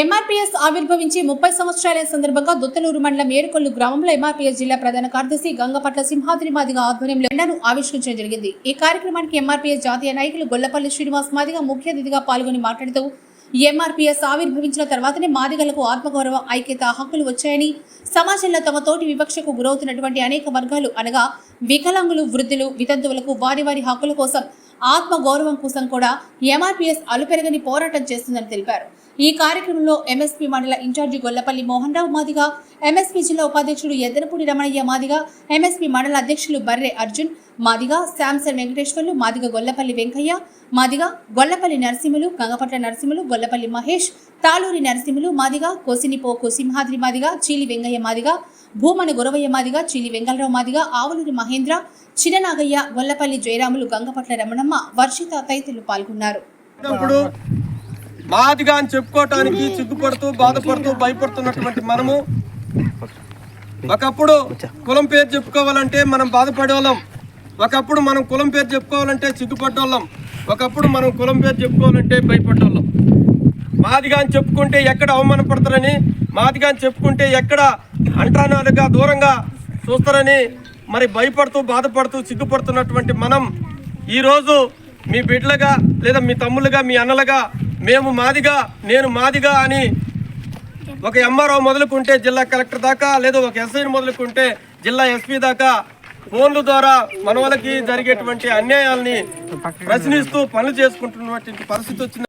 MRPS ఆవిర్భవించి ముప్పై సంవత్సరాల సందర్భంగా దుత్తలూరు మండలం ఏరుకొల్లు గ్రామంలో ఎంఆర్పీఎస్ జిల్లా ప్రధాన కార్యదర్శి గంగపట్ల సింహాద్రి మాదిగ ఆధ్వర్యంలో ఎండను ఆవిష్కరించడం జరిగింది. ఈ కార్యక్రమానికి ఎంఆర్పీఎస్ జాతీయ నాయకులు గొల్లపల్లి శ్రీనివాస్ మాదిగ ముఖ్య అతిథిగా పాల్గొని మాట్లాడుతూ ఎంఆర్పీఎస్ ఆవిర్భవించిన తర్వాతనే మాదిగలకు ఆత్మగౌరవ ఐక్యత హక్కులు వచ్చాయని సమాజంలో తమ తోటి వివక్షకు గురవుతున్నటువంటి అనేక వర్గాలు అనగా వికలాంగులు వృద్ధులు వితంతువులకు వారి వారి హక్కుల కోసం ఆత్మగౌరవం కోసం కూడా ఎంఆర్పీఎస్ అలుపెరగని పోరాటం చేస్తుందని తెలిపారు. ఈ కార్యక్రమంలో ఎంఎస్పీ మండల ఇన్ఛార్జి గొల్లపల్లి మోహన్ రావు మాదిగా ఎంఎస్పీ జిల్లా ఉపాధ్యక్షుడు ఎద్దనపూడి రమణయ్య మాదిగా ఎంఎస్పీ మండల అధ్యక్షులు బర్రె అర్జున్ మాదిగా శాంసన్ వెంకటేశ్వర్లు మాదిగ గొల్లపల్లి వెంకయ్య మాదిగా గొల్లపల్లి నరసింహులు గంగపట్ల నరసింహులు గొల్లపల్లి మహేష్ తాళూరి నరసింహులు మాదిగా కోసినిపోకు సింహాద్రి మాదిగా చీలి వెంగయ్య మాదిగా భూమన గురవయ్య మాదిగా చీలి వెంగళరావు మాదిగా ఆవులూరి మహేంద్ర చిరనాగయ్య గొల్లపల్లి జయరాములు గంగపట్ల రమణమ్మ వర్షిత తదితరులు పాల్గొన్నారు. మాదిగా అని చెప్పుకోవటానికి సిగ్గుపడుతూ బాధపడుతూ భయపడుతున్నటువంటి మనము. ఒకప్పుడు కులం పేరు చెప్పుకోవాలంటే మనం బాధపడేవాళ్ళం. ఒకప్పుడు మనం కులం పేరు చెప్పుకోవాలంటే సిగ్గుపడ్డోళ్ళం ఒకప్పుడు మనం కులం పేరు చెప్పుకోవాలంటే భయపడ్డోళ్ళం. మాదిగా అని చెప్పుకుంటే ఎక్కడ అవమానపడతారని మాదిగా అని చెప్పుకుంటే ఎక్కడ అంటరానాలుగా దూరంగా చూస్తారని మరి భయపడుతూ బాధపడుతూ సిగ్గుపడుతున్నటువంటి మనం. ఈరోజు మీ బిడ్డలుగా లేదా మీ తమ్ముళ్ళుగా మీ అన్నలుగా మేము మాదిగా నేను మాదిగా అని ఒక ఎంఆర్ఓ మొదలుకుంటే జిల్లా కలెక్టర్ దాకా లేదా ఒక ఎస్ఐని మొదలుకుంటే జిల్లా ఎస్పీ దాకా ఫోన్ల ద్వారా మన వాళ్ళకి జరిగేటువంటి అన్యాయాల్ని ప్రశ్నిస్తూ పనులు చేసుకుంటున్నటువంటి పరిస్థితి వచ్చింది.